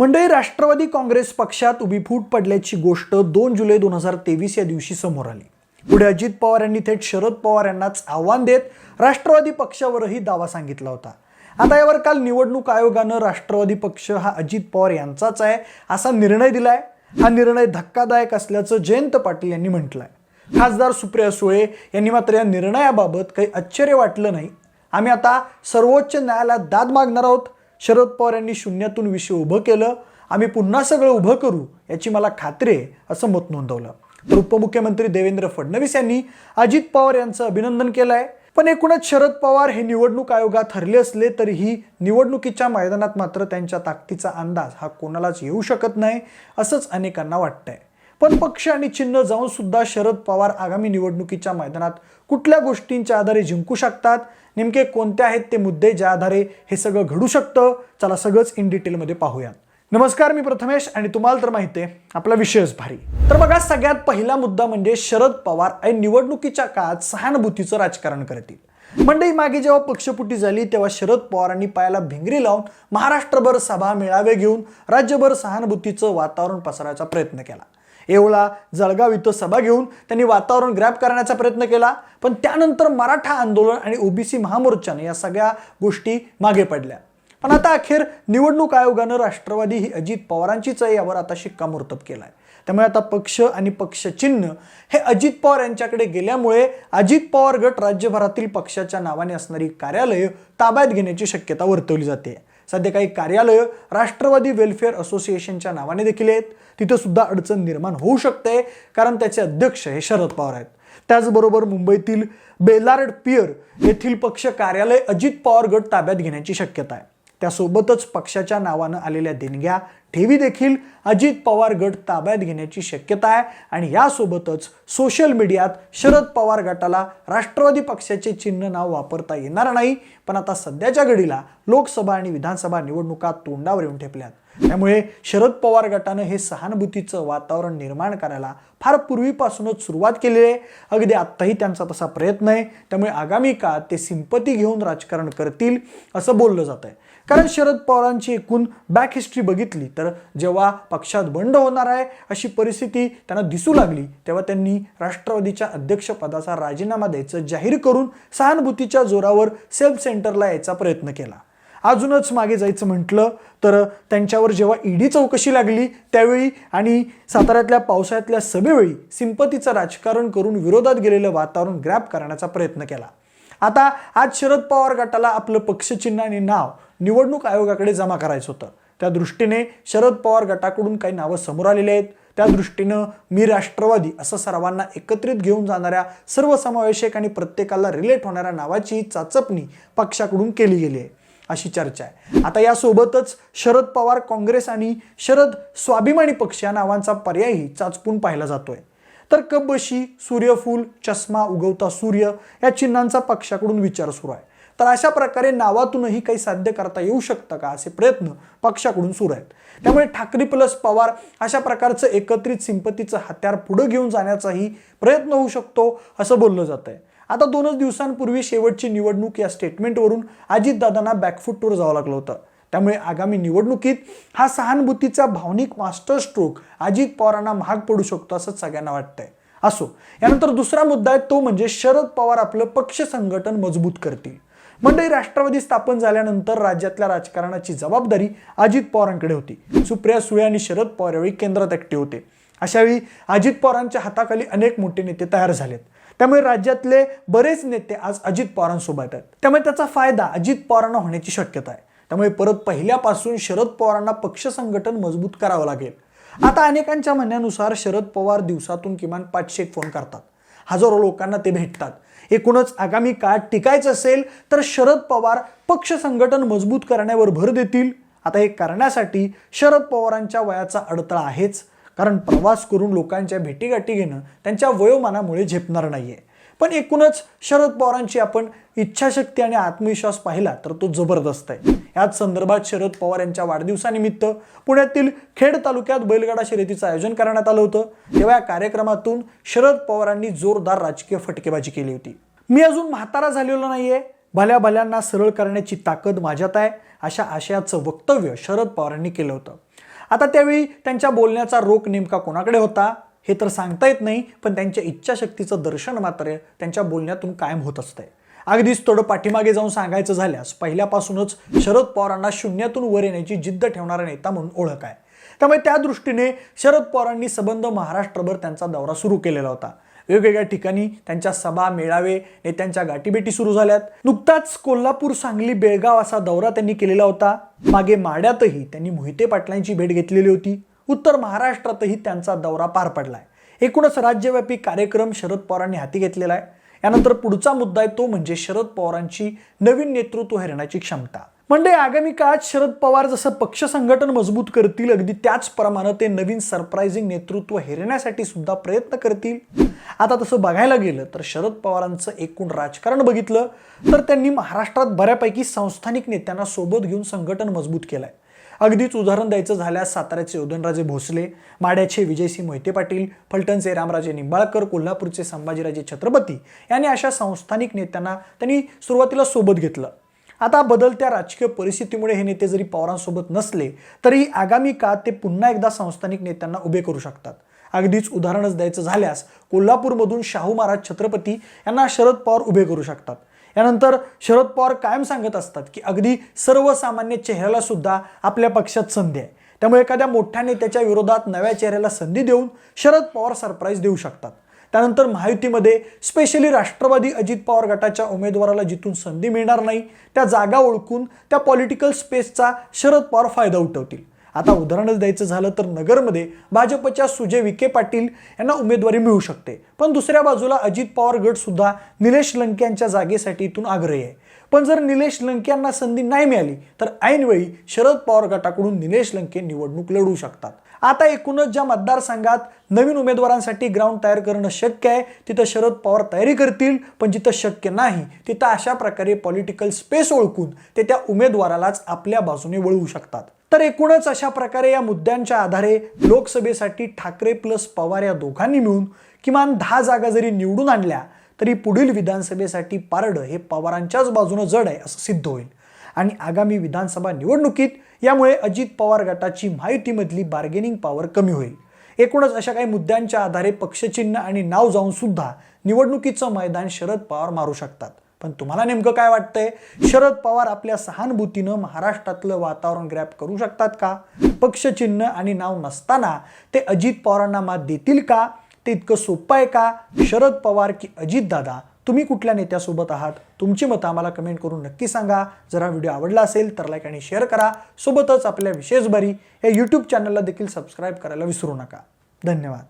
मंडळी राष्ट्रवादी काँग्रेस पक्षात उभी फूट पडल्याची गोष्ट दोन जुलै दोन हजार तेवीस या दिवशी समोर आली. पुढे अजित पवार यांनी थेट शरद पवार यांनाच आव्हान देत राष्ट्रवादी पक्षावरही दावा सांगितला होता. आता यावर काल निवडणूक आयोगानं राष्ट्रवादी पक्ष हा अजित पवार यांचाच आहे असा निर्णय दिलाय. हा निर्णय धक्कादायक असल्याचं जयंत पाटील यांनी म्हटलंय. खासदार सुप्रिया सुळे यांनी मात्र या निर्णयाबाबत काही आश्चर्य वाटलं नाही. आम्ही आता सर्वोच्च न्यायालयात दाद मागणार आहोत. शरद पवार यांनी शून्यातून विषय उभं केलं आम्ही पुन्हा सगळं उभं करू याची मला खात्री आहे असं मत नोंदवलं. तर उपमुख्यमंत्री देवेंद्र फडणवीस यांनी अजित पवार यांचं अभिनंदन केलं आहे पण एकूणच शरद पवार हे निवडणूक आयोगात हरले असले तरीही निवडणुकीच्या मैदानात मात्र त्यांच्या ताकदीचा अंदाज हा कोणालाच येऊ शकत नाही असंच अनेकांना वाटतंय. पण पक्ष आणि चिन्ह जाऊन सुद्धा शरद पवार आगामी निवडणुकीच्या मैदानात कुठल्या गोष्टींच्या आधारे जिंकू शकतात? नेमके कोणते आहेत ते मुद्दे ज्या आधारे हे सगळं घडू शकतं? चला सगळंच इन डिटेलमध्ये पाहूयात. नमस्कार मी प्रथमेश आणि तुम्हाला तर माहिती आहे आपला विषयच भारी. तर बघा सगळ्यात पहिला मुद्दा म्हणजे शरद पवार आणि निवडणुकीच्या काळात सहानुभूतीचं राजकारण करतील. मंडई मागे जेव्हा पक्षपुटी झाली तेव्हा शरद पवारांनी पायाला भिंगरी लावून महाराष्ट्रभर सभा मेळावे घेऊन राज्यभर सहानुभूतीचं वातावरण पसरायचा प्रयत्न केला. येवला जळगाव इथं सभा घेऊन त्यांनी वातावरण ग्रॅप करण्याचा प्रयत्न केला. पण त्यानंतर मराठा आंदोलन आणि ओबीसी महामोर्चाने या सगळ्या गोष्टी मागे पडल्या. पण आता अखेर निवडणूक आयोगानं राष्ट्रवादी ही अजित पवारांचीच आहे यावर आता शिक्कामोर्तब केला आहे त्यामुळे आता पक्ष आणि पक्षचिन्ह हे अजित पवार यांच्याकडे गेल्यामुळे अजित पवार गट राज्यभरातील पक्षाच्या नावाने असणारी कार्यालयं ताब्यात घेण्याची शक्यता वर्तवली जाते. सध्या काही कार्यालयं राष्ट्रवादी वेलफेअर असोसिएशनच्या नावाने देखील आहेत. तिथं सुद्धा अडचण निर्माण होऊ शकते कारण त्याचे अध्यक्ष हे शरद पवार आहेत. त्याचबरोबर मुंबईतील बेलार्ड पियर येथील पक्ष कार्यालय अजित पवार गट ताब्यात घेण्याची शक्यता आहे. त्यासोबतच पक्षाच्या नावानं आलेल्या देणग्या ठेवी देखील अजित पवार गट ताब्यात घेण्याची शक्यता आहे. आणि यासोबतच सोशल मीडियात शरद पवार गटाला राष्ट्रवादी पक्षाचे चिन्ह नाव वापरता येणार नाही. पण आता सध्याच्या घडीला लोकसभा आणि विधानसभा निवडणुका तोंडावर येऊन ठेपल्यात. त्यामुळे शरद पवार गटानं हे सहानुभूतीचं वातावरण निर्माण करायला फार पूर्वीपासूनच सुरुवात केलेली आहे. अगदी आत्ताही त्यांचा तसा प्रयत्न आहे. त्यामुळे आगामी काळात ते सिंपती घेऊन राजकारण करतील असं बोललं जात आहे कारण शरद पवारांची एकूण बॅक हिस्ट्री बघितली तर जेव्हा पक्षात बंड होणार आहे अशी परिस्थिती त्यांना दिसू लागली तेव्हा त्यांनी राष्ट्रवादीच्या अध्यक्षपदाचा राजीनामा द्यायचं जाहीर करून सहानुभूतीच्या जोरावर सेल्फ सेंटरला यायचा प्रयत्न केला. अजूनच मागे जायचं म्हटलं तर त्यांच्यावर जेव्हा ईडी चौकशी लागली त्यावेळी आणि साताऱ्यातल्या पावसाळ्यातल्या सभेवेळी सिंपतीचं राजकारण करून विरोधात गेलेलं वातावरण ग्रॅप करण्याचा प्रयत्न केला. आता आज शरद पवार गटाला आपलं पक्षचिन्ह आणि नाव निवडणूक आयोगाकडे जमा करायचं होतं. त्या दृष्टीने शरद पवार गटाकडून काही नावं समोर आलेली आहेत. त्या दृष्टीनं मी राष्ट्रवादी असं सर्वांना एकत्रित घेऊन जाणाऱ्या सर्वसमावेशक आणि प्रत्येकाला रिलेट होणाऱ्या नावाची चाचपणी पक्षाकडून केली गेली आहे अशी चर्चा आहे. आता यासोबतच शरद पवार काँग्रेस आणि शरद स्वाभिमानी पक्ष या नावांचा पर्यायही चाचपून पाहिला जातोय. तर कपबशी सूर्यफूल चष्मा उगवता सूर्य या चिन्हांचा पक्षाकडून विचार सुरू आहे. तर अशा प्रकारे नावातूनही काही साध्य करता येऊ शकतं का असे प्रयत्न पक्षाकडून सुरू आहेत. त्यामुळे ठाकरे प्लस पवार अशा प्रकारचं एकत्रित सिंपतीचं हत्यार पुढे घेऊन जाण्याचाही प्रयत्न होऊ शकतो असं बोललं जात आहे आता दोनच दिवसांपूर्वी शेवटची निवडणूक या स्टेटमेंटवरून अजितदादांना बॅकफूटवर जावं लागलं होतं. त्यामुळे आगामी निवडणुकीत हा सहानुभूतीचा भावनिक मास्टर स्ट्रोक अजित पवारांना महाग पडू शकतो असं सगळ्यांना वाटतंय. असो यानंतर दुसरा मुद्दा आहे तो म्हणजे शरद पवार आपलं पक्ष संघटन मजबूत करतील. मंडळी राष्ट्रवादी स्थापन झाल्यानंतर राज्यातल्या राजकारणाची जबाबदारी अजित पवारांकडे होती. सुप्रिया सुळे आणि शरद पवार यावेळी केंद्रात एकटे होते. अशावेळी अजित पवारांच्या हाताखाली अनेक मोठे नेते तयार झालेत. त्यामुळे राज्यातले बरेच नेते आज अजित पवारांसोबत आहेत. त्यामुळे त्याचा फायदा अजित पवारांना होण्याची शक्यता आहे. त्यामुळे परत पहिल्यापासून शरद पवारांना पक्ष संघटन मजबूत करावं लागेल. आता अनेकांच्या म्हणण्यानुसार शरद पवार दिवसातून किमान पाचशे फोन करतात. हजारो लोकांना ते भेटतात. एकूणच आगामी काळात टिकायचं असेल तर शरद पवार पक्ष संघटन मजबूत करण्यावर भर देतील. आता हे करण्यासाठी शरद पवारांच्या वयाचा अडथळा आहेच. कारण प्रवास करून लोकांच्या भेटीगाठी घेणं त्यांच्या वयोमानामुळे झेपणार नाहीये. पण एकूणच शरद पवारांची आपण इच्छाशक्ती आणि आत्मविश्वास पाहिला तर तो जबरदस्त आहे. याच संदर्भात शरद पवार यांच्या वाढदिवसानिमित्त पुण्यातील खेड तालुक्यात बैलगाडा शर्यतीचं आयोजन करण्यात आलं होतं. तेव्हा या कार्यक्रमातून शरद पवारांनी जोरदार राजकीय फटकेबाजी केली होती. मी अजून म्हातारा झालेलो नाहीये. भल्या भल्यांना सरळ करण्याची ताकद माझ्यात आहे अशा आशयाचं वक्तव्य शरद पवारांनी केलं होतं. आता त्यावेळी त्यांच्या बोलण्याचा रोख नेमका कोणाकडे होता? हे तर सांगता येत नाही पण त्यांच्या इच्छाशक्तीचं दर्शन मात्र त्यांच्या बोलण्यातून कायम होत असतंय. अगदीच थोडं पाठीमागे जाऊन सांगायचं झाल्यास पहिल्यापासूनच शरद पवारांना शून्यातून वर येण्याची जिद्द ठेवणारा नेता म्हणून ओळख आहे. त्यामुळे त्या दृष्टीने शरद पवारांनी सबंध महाराष्ट्रभर त्यांचा दौरा सुरू केलेला होता. वेगवेगळ्या ठिकाणी त्यांच्या सभा मेळावे नेत्यांच्या गाठीभेटी सुरू झाल्यात. नुकताच कोल्हापूर सांगली बेळगाव असा दौरा त्यांनी केलेला होता. मागे माड्यातही त्यांनी मोहिते पाटलांची भेट घेतलेली होती. उत्तर महाराष्ट्रातही त्यांचा दौरा पार पडलाय. एकूणच राज्यव्यापी कार्यक्रम शरद पवारांनी हाती घेतलेला आहे. यानंतर पुढचा मुद्दा आहे तो म्हणजे शरद पवारांची नवीन नेतृत्व हेरण्याची क्षमता. म्हणजे आगामी काळात शरद पवार जसं पक्ष संघटन मजबूत करतील अगदी त्याचप्रमाणे ते नवीन सरप्राईझिंग नेतृत्व हेरण्यासाठी सुद्धा प्रयत्न करतील. आता तसं बघायला गेलं तर शरद पवारांचं एकूण राजकारण बघितलं तर त्यांनी महाराष्ट्रात बऱ्यापैकी संस्थानिक नेत्यांना सोबत घेऊन संघटन मजबूत केलंय. अगदीच उदाहरण द्यायचं झाल्यास साताऱ्याचे उदयनराजे भोसले माड्याचे विजयसिंह मोहिते पाटील फलटणचे रामराजे निंबाळकर कोल्हापूरचे संभाजीराजे छत्रपती यांनी अशा संस्थानिक नेत्यांना त्यांनी सुरुवातीला सोबत घेतलं. आता बदलत्या राजकीय परिस्थितीमुळे हे नेते जरी पवारांसोबत नसले तरी आगामी काळात ते पुन्हा एकदा संस्थानिक नेत्यांना उभे करू शकतात. अगदीच उदाहरणच द्यायचं झाल्यास कोल्हापूरमधून शाहू महाराज छत्रपती यांना शरद पवार उभे करू शकतात. यानंतर शरद पवार कायम सांगत असतात की अगदी सर्वसामान्य चेहऱ्याला सुद्धा आपल्या पक्षात संधी आहे. त्यामुळे एखाद्या मोठ्या नेत्याच्या विरोधात नव्या चेहऱ्याला संधी देऊन शरद पवार सरप्राईज देऊ शकतात. त्यानंतर महायुतीमध्ये स्पेशली राष्ट्रवादी अजित पवार गटाच्या उमेदवाराला जिथून संधी मिळणार नाही त्या जागा ओळखून त्या पॉलिटिकल स्पेसचा शरद पवार फायदा उठवतील. आता उदाहरणच द्यायचं झालं तर नगरमध्ये भाजपच्या सुजय विखे पाटील यांना उमेदवारी मिळू शकते. पण दुसऱ्या बाजूला अजित पवार गट सुद्धा निलेश लंके यांच्या जागेसाठी इथून आग्रही आहे. पण जर निलेश लंके यांना संधी नाही मिळाली तर ऐनवेळी शरद पवार गटाकडून निलेश लंके निवडणूक लढवू शकतात. आता एकूणच ज्या मतदारसंघात नवीन उमेदवारांसाठी ग्राउंड तयार करणं शक्य आहे तिथं शरद पवार तयारी करतील पण जिथं शक्य नाही तिथं अशा प्रकारे पॉलिटिकल स्पेस ओळखून ते त्या उमेदवारालाच आपल्या बाजूने वळवू शकतात. तर एकूणच अशा प्रकारे या मुद्द्यांच्या आधारे लोकसभेसाठी ठाकरे प्लस पवार या दोघांनी मिळून किमान दहा जागा जरी निवडून आणल्या तरी पुढील विधानसभेसाठी पारडं हे पवारांच्याच बाजूनं जड आहे असं सिद्ध होईल. आणि आगामी विधानसभा निवडणुकीत यामुळे अजित पवार गटाची माहितीमधली बार्गेनिंग पॉवर कमी होईल. एकूणच अशा काही मुद्द्यांच्या आधारे पक्षचिन्ह आणि नाव जाऊन सुद्धा निवडणुकीचं मैदान शरद पवार मारू शकतात. पण तुम्हाला नेमकं काय वाटतंय? शरद पवार आपल्या सहानुभूतीनं महाराष्ट्रातलं वातावरण ग्रॅप करू शकतात का? पक्षचिन्ह आणि नाव नसताना ते अजित पवारांना मात देतील का? ते इतकं सोपं आहे का? शरद पवार की अजित दादा तुम्ही कुठल्या नेत्यासोबत आहात? तुमची मतं आम्हाला कमेंट करून नक्की सांगा. जर हा व्हिडिओ आवडला असेल तर लाईक आणि शेअर करा. सोबतच आपल्या विशेष बरी या यूट्यूब चॅनलला देखील सबस्क्राईब करायला विसरू नका. धन्यवाद.